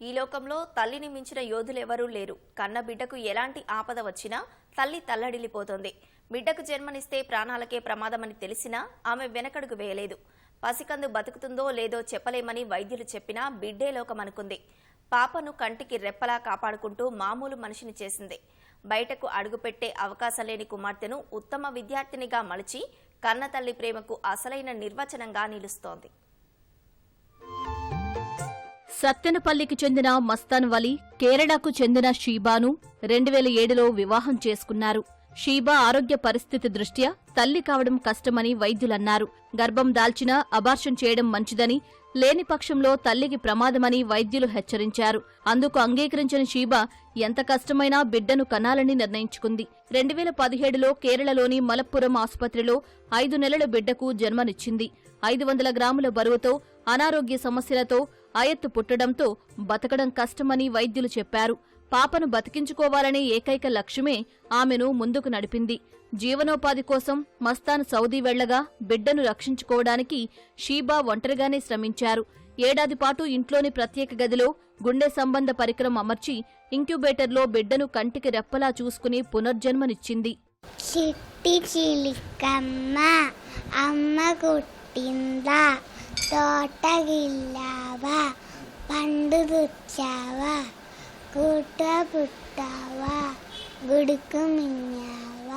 ఈ లోకంలో తల్లిని మించిన యోధులెవరూ లేరు. కన్న బిడ్డకు ఎలాంటి ఆపద వచ్చినా తల్లి తల్లడిల్లిపోతుంది. బిడ్డకు జన్మనిస్తే ప్రాణాలకే ప్రమాదమని తెలిసినా ఆమె వెనకడుగు వేయలేదు. పసికందు బతుకుతుందో లేదో చెప్పలేమని వైద్యులు చెప్పినా బిడ్డే లోకమనుకుంది. పాపను కంటికి రెప్పలా కాపాడుకుంటూ మామూలు మనిషిని చేసింది. బయటకు అడుగుపెట్టే అవకాశం లేని కుమార్తెను ఉత్తమ విద్యార్థినిగా మలిచి కన్నతల్లి ప్రేమకు అసలైన నిర్వచనంగా నిలుస్తోంది. సత్తెనపల్లికి చెందిన మస్తాన్ వలి కేరళకు చెందిన షీబాను రెండు వేల ఏడులో వివాహం చేసుకున్నారు. షీబా ఆరోగ్య పరిస్థితి దృష్ట్యా తల్లి కావడం కష్టమని వైద్యులన్నారు. గర్భం దాల్చినా అబార్షన్ చేయడం మంచిదని లేని పక్షంలో తల్లికి ప్రమాదమని వైద్యులు హెచ్చరించారు. అందుకు అంగీకరించిన షీబా ఎంత కష్టమైనా బిడ్డను కనాలని నిర్ణయించుకుంది. రెండు వేల పదిహేడులో కేరళలోని మలప్పురం ఆసుపత్రిలో ఐదు నెలల బిడ్డకు జన్మనిచ్చింది. ఐదు వందల గ్రాముల బరువుతో అనారోగ్య సమస్యలతో అయత్తు పుట్టడంతో బతకడం కష్టమని వైద్యులు చెప్పారు. పాపను బతికించుకోవాలనే ఏకైక లక్ష్యమే ఆమెను ముందుకు నడిపింది. జీవనోపాధి కోసం మస్తాన్ సౌదీ వెళ్ళగా బిడ్డను రక్షించుకోవడానికి షీబా ఒంటరిగానే శ్రమించారు. ఏడాది పాటు ఇంట్లోని ప్రత్యేక గదిలో గుండె సంబంధ పరికరం అమర్చి ఇంక్యుబేటర్లో బిడ్డను కంటికి రెప్పలా చూసుకుని పునర్జన్మనిచ్చింది. చిట్టి చిలికమ్మ అమ్మ కుట్టిందా? తోటగిల్లావ? പുച്ചാവ കൂട്ട പുട്ടാവ ഗുടുക്കുമിഞ്ഞാവ.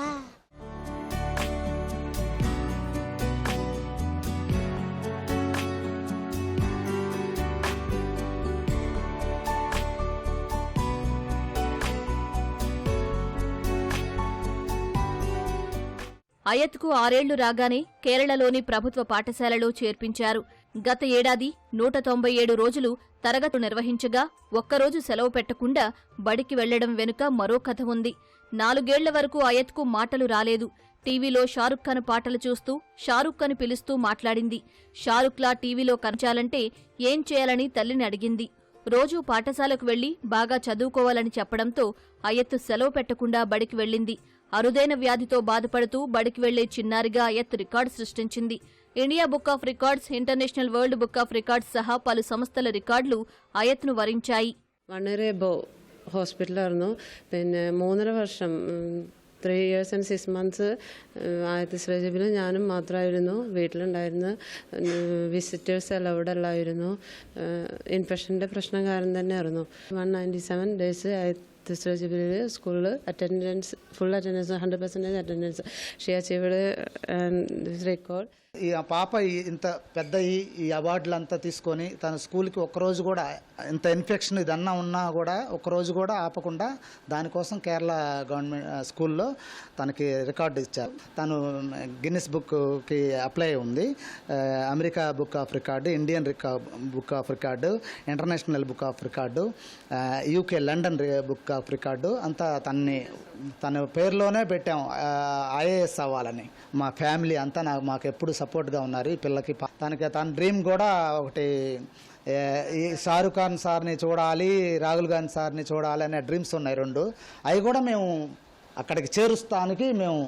అయత్కు ఆరేళ్ళు రాగానే కేరళలోని ప్రభుత్వ పాఠశాలలో చేర్పించారు. గత ఏడాది నూట తొంభై ఏడు రోజులు తరగతులు నిర్వహించగా ఒక్కరోజు సెలవు పెట్టకుండా బడికి వెళ్ళడం వెనుక మరో కథ ఉంది. నాలుగేళ్ళ వరకు అయత్కు మాటలు రాలేదు. టీవీలో షారుఖ్ ఖాన్ పాటలు చూస్తూ షారుఖ్ అని పిలుస్తూ మాట్లాడింది. షారుఖ్లా టీవీలో కనచాలంటే ఏం చేయాలని తల్లిని అడిగింది. రోజూ పాఠశాలకు వెళ్ళి బాగా చదువుకోవాలని చెప్పడంతో అయత్తు సెలవు పెట్టకుండా బడికి వెళ్ళింది. అరుదైన వ్యాధితో బాధపడుతూ బడికి వెళ్లే చిన్నారిగా అయత్ రికార్డు సృష్టించింది India book of records international world book of records സഹ പല സംസ്ഥല റിക്കാർഡിലു അയത്തിനു വരിഞ്ചായി വളരെ ബോ ഹോസ്പിറ്റലായിരുന്നു പിന്നെ മൂന്നര വർഷം three years and six months ആദ്യത്തെ സർജറിയിൽ ഞാനും മാത്രമായിരുന്നു വീട്ടിലുണ്ടായിരുന്നു വിസിറ്റേഴ്സ് അലൗഡ് അല്ലായിരുന്നു ഇൻഫെക്ഷൻ്റെ പ്രശ്നം കാരണം തന്നെയായിരുന്നു വൺ നയൻറ്റി സെവൻ ഡേയ്സ് ആദ്യത്തെ സർജറിയിൽ സ്കൂളിൽ attendance full attendance hundred percentage attendance she achieved this record ఈ ఆ పాప ఈ- ఇంత పెద్ద ఈ ఈ అవార్డులంతా తీసుకొని తన స్కూల్కి ఒక్కరోజు కూడా ఇంత ఇన్ఫెక్షన్ ఇదన్నా ఉన్నా కూడా ఒక్కరోజు కూడా ఆపకుండా దానికోసం కేరళ గవర్నమెంట్ ఆ, స్కూల్లో తనకి రికార్డు ఇచ్చారు తను గిన్నిస్ బుక్కి అప్లై ఉంది ఆ, America book of record Indian Rica book of record international book of record ఆ, యూకే లండన్ రి- బుక్ of record అంతా తన్ని తన పేరులోనే పెట్టాం ఐఏఎస్ అవ్వాలని. మా ఫ్యామిలీ అంతా నాకు మాకు ఎప్పుడు సపోర్ట్గా ఉన్నారు ఈ పిల్లకి. తనకి తన డ్రీమ్ కూడా ఒకటి ఈ షారుఖ్ ఖాన్ సార్ని చూడాలి రాహుల్ గాంధీ సార్ని చూడాలి అనే డ్రీమ్స్ ఉన్నాయి రెండు. అవి కూడా మేము అక్కడికి చేరుస్తానికి మేము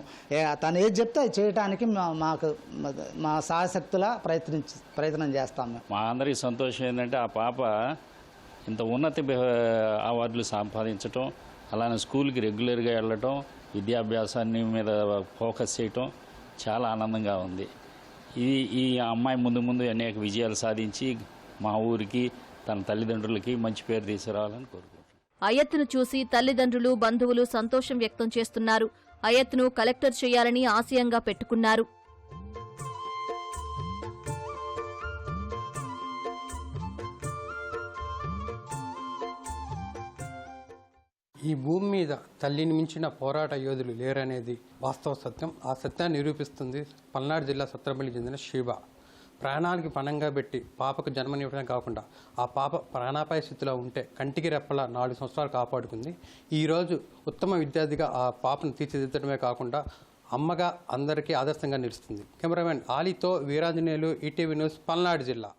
తను ఏది చెప్తే అది చేయడానికి మా- మాకు మా సాయశక్తుల ప్రయత్నించి ప్రయత్నం చేస్తాం మేము. మా అందరికీ సంతోషం ఏంటంటే ఆ పాప ఇంత ఉన్నత అవార్డులు సంపాదించటం అలానే స్కూల్కి రెగ్యులర్గా వెళ్ళటం విద్యాభ్యాసాన్ని మీద ఫోకస్ చేయటం చాలా ఆనందంగా ఉంది. ఇది ఈ అమ్మాయి ముందు ముందు అనేక విజయాలు సాధించి మా ఊరికి తన తల్లిదండ్రులకి మంచి పేరు తీసుకురావాలని కోరుకుంటున్నాను. అయత్ను చూసి తల్లిదండ్రులు బంధువులు సంతోషం వ్యక్తం చేస్తున్నారు. అయత్ను కలెక్టర్ చేయాలని ఆశయంగా పెట్టుకున్నారు. ఈ భూమి మీద తల్లిని మించిన పోరాట యోధులు లేరనేది వాస్తవ సత్యం. ఆ సత్యాన్ని నిరూపిస్తుంది పల్నాడు జిల్లా సత్రపల్లి చెందిన శివ ప్రాణాలకి పణంగా పెట్టి పాపకు జన్మనివ్వడమే కాకుండా ఆ పాప ప్రాణాపాయ స్థితిలో ఉంటే కంటికి రెప్పల నాలుగు సంవత్సరాలు కాపాడుకుంది. ఈరోజు ఉత్తమ విద్యార్థిగా ఆ పాపను తీర్చిదిద్దడమే కాకుండా అమ్మగా అందరికీ ఆదర్శంగా నిలుస్తుంది. కెమెరామెన్ ఆలీతో వీరాంజనేయులు ఈటీవీ న్యూస్ పల్నాడు జిల్లా.